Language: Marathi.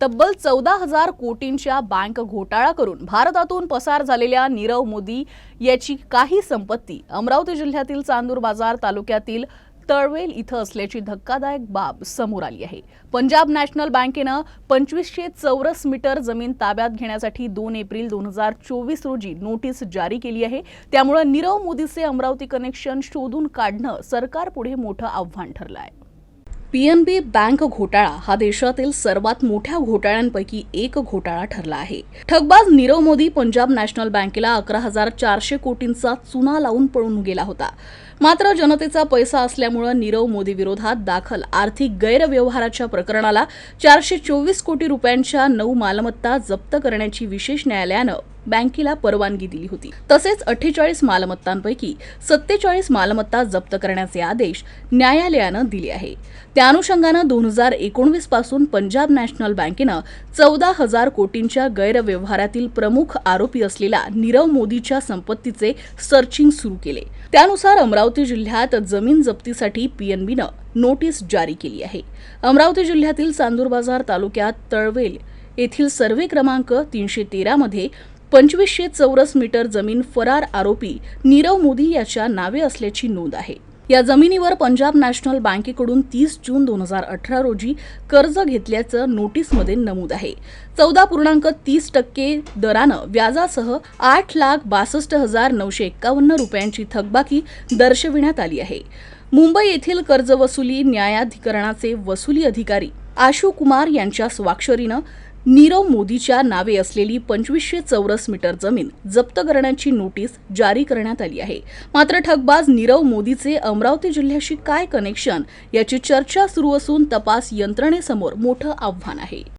तब्बल चौदा हजार कोटींच्या बँक घोटाळा करून भारतातून पसार झालेल्या नीरव मोदी याची काही संपत्ती अमरावती जिल्ह्यातील चांदूर बाजार तालुक्यातील तळवेल इथं असल्याची धक्कादायक बाब समोर आली आहे. पंजाब नॅशनल बँकेनं पंचवीसशे चौरस मीटर जमीन ताब्यात घेण्यासाठी दोन एप्रिल दोन हजार चोवीस रोजी नोटीस जारी केली आहे. त्यामुळे नीरव मोदीचे अमरावती कनेक्शन शोधून काढणं सरकारपुढे मोठं आव्हान ठरलं आहे पीएनबी बँक घोटाळा हा देशातील सर्वात मोठ्या घोटाळ्यांपैकी एक घोटाळा ठरला आहे. ठगबाज नीरव मोदी पंजाब नॅशनल बँकेला अकरा हजार चारशे कोटींचा चुना लावून पळून गेला होता. मात्र जनतेचा पैसा असल्यामुळे नीरव मोदी विरोधात दाखल आर्थिक गैरव्यवहाराच्या प्रकरणाला चारशे चोवीस कोटी रुपयांच्या नऊ मालमत्ता जप्त करण्याची विशेष न्यायालयानं बँकेला परवानगी दिली होती. तसेच अठ्ठेचाळीस मालमत्तांपैकी सत्तेचाळीस मालमत्ता जप्त करण्याचे आदेश न्यायालयानं दिले आहे. त्या अनुषंगानं दोन हजार एकोणवीसपासून पंजाब नॅशनल बँकेनं चौदा हजार कोटींच्या गैरव्यवहारातील प्रमुख आरोपी असलेल्या नीरव मोदीच्या संपत्तीचे सर्चिंग सुरू केले. त्यानुसार अमरावती जिल्ह्यात जमीन जप्तीसाठी पीएनबीनं नोटीस जारी केली आहे. अमरावती जिल्ह्यातील चांदूर बाजार तालुक्यात तळवेल येथील सर्वे क्रमांक तीनशे तेरामध्ये पंचवीसशे चौरस मीटर जमीन फरार आरोपी नीरव मोदी याच्या नावे असल्याची नोंद आहे. या जमिनीवर पंजाब नॅशनल बँकेकडून तीस जून दोन हजार अठरा रोजी कर्ज घेतल्याचं नोटीसमध्ये नमूद आहे. चौदा पूर्णांक तीस टक्के दरानं व्याजासह आठ लाख बासष्ट हजार नऊशे एक्कावन्न रुपयांची थकबाकी दर्शविण्यात आली आहे. मुंबई येथील कर्जवसुली न्यायाधिकरणाचे वसुली अधिकारी आशू कुमार यांच्या स्वाक्षरीनं नीरव मोदीच्या नावे असलेली पंचवीसशे चौरस मीटर जमीन जप्त करण्याची नोटीस जारी करण्यात आली आहे. मात्र ठगबाज नीरव मोदीचे अमरावती जिल्ह्याशी काय कनेक्शन याची चर्चा सुरू असून तपास यंत्रणेसमोर मोठं आव्हान आहे.